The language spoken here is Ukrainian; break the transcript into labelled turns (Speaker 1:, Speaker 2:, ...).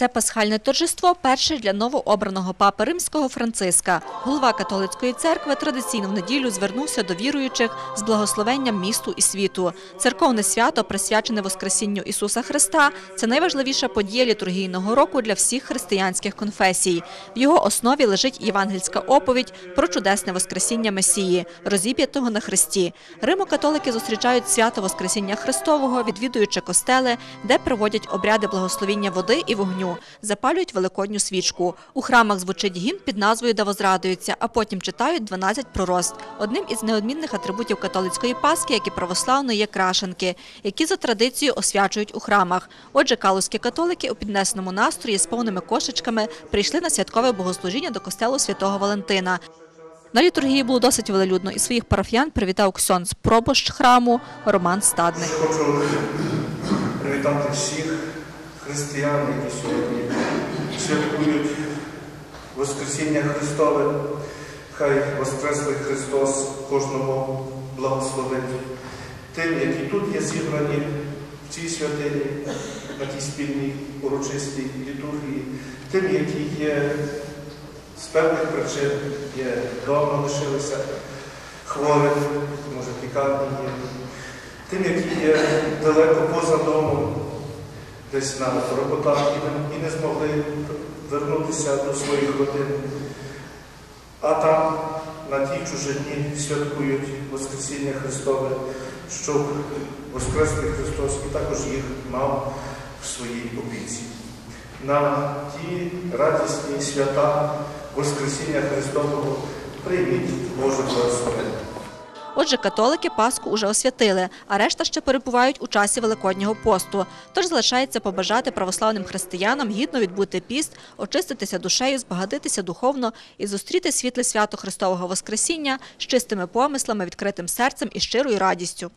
Speaker 1: Це пасхальне торжество перше для новообраного папи римського Франциска. Голова католицької церкви традиційно в неділю звернувся до віруючих з благословенням місту і світу. Церковне свято, присвячене Воскресінню Ісуса Христа, це найважливіша подія літургійного року для всіх християнських конфесій. В його основі лежить євангельська оповідь про чудесне Воскресіння Месії, розіп'ятого на Христі. Римо-католики зустрічають свято Воскресіння Христового, відвідуючи костели, де проводять обряди благословіння води і вогню, запалюють великодню свічку. У храмах звучить гімн під назвою «Да возрадуються», а потім читають 12 пророст. Одним із неодмінних атрибутів католицької паски, як і православної, є крашенки, які за традицією освячують у храмах. Отже, калузькі католики у піднесеному настрої з повними кошечками прийшли на святкове богослужіння до костелу святого Валентина. На літургії було досить велелюдно, і своїх парафіян привітав ксьонз пробощ храму Роман Стадник.
Speaker 2: Хочу привітати всіх християн, які сьогодні святкують Воскресіння Христове. Хай Воскреслий Христос кожному благословить. Тим, які тут є зібрані в цій святині, на тій спільній урочистій літургії, тим, які є з певних причин, є вдома лишилися хворих, може в лікарні є тим, які є далеко поза домом, десь на роботах і не- змогли вернутися до своїх родин, а там на тій чужині святкують Воскресіння Христове, щоб Воскреслий Христос і також їх мав в своїй опіці. На ті радісні свята Воскресіння Христового прийміть Боже благословення.
Speaker 1: Отже, католики Пасху уже освятили, а решта ще перебувають у часі Великоднього посту. Тож залишається побажати православним християнам гідно відбути піст, очиститися душею, збагатитися духовно і зустріти світле свято Христового Воскресіння з чистими помислами, відкритим серцем і щирою радістю.